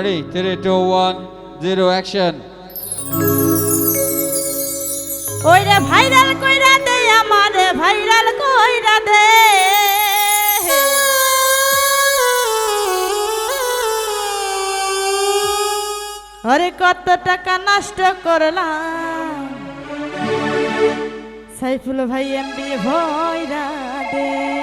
Ready? Three, two, one, zero, action. ওইরে viral কইরা দে আমারে ভাইরাল কইরা দে আরে কত টাকা নষ্ট করলাম সাইফুল ভাই এমবি ভয়রা দে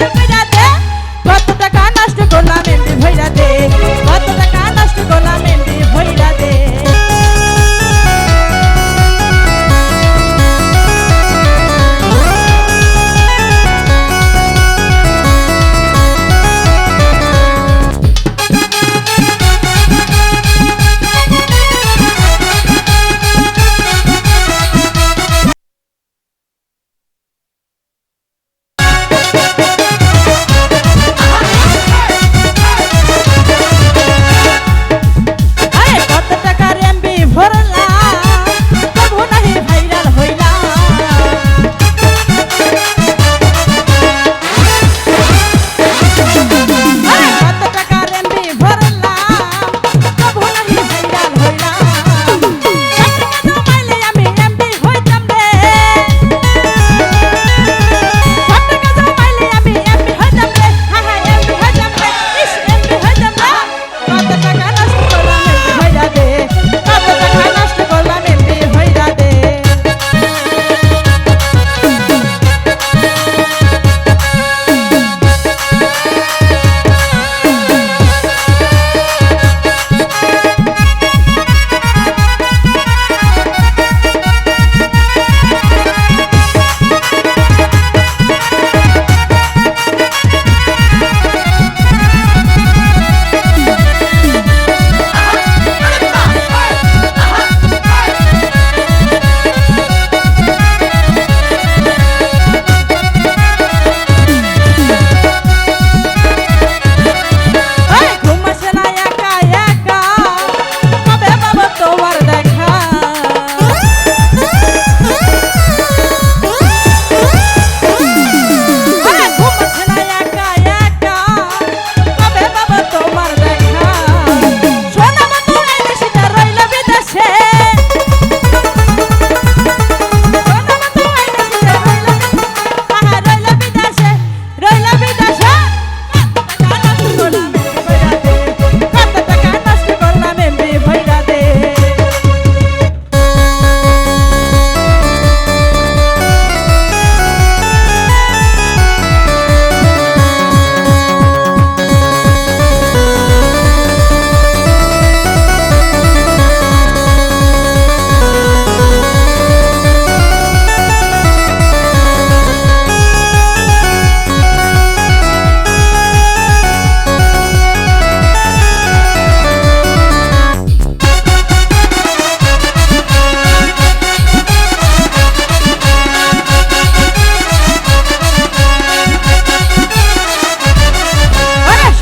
Deixa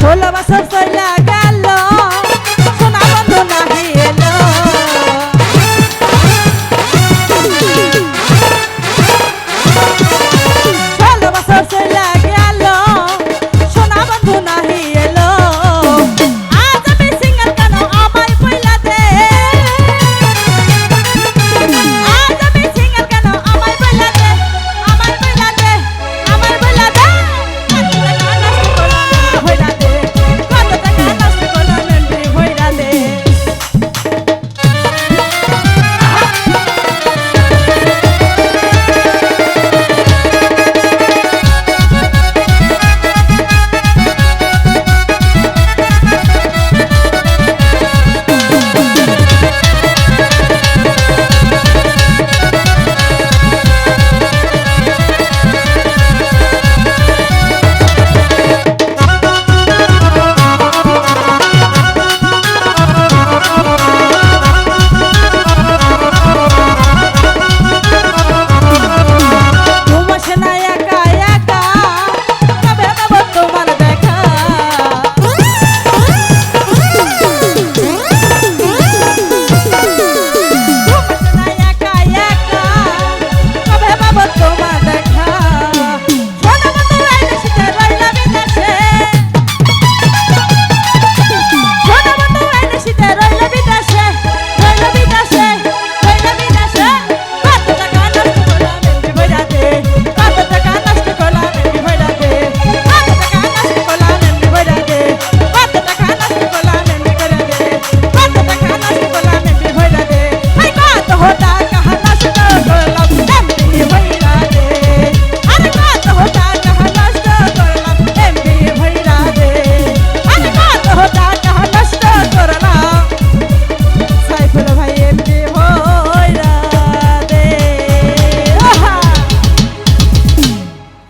ষোলো বছর চললা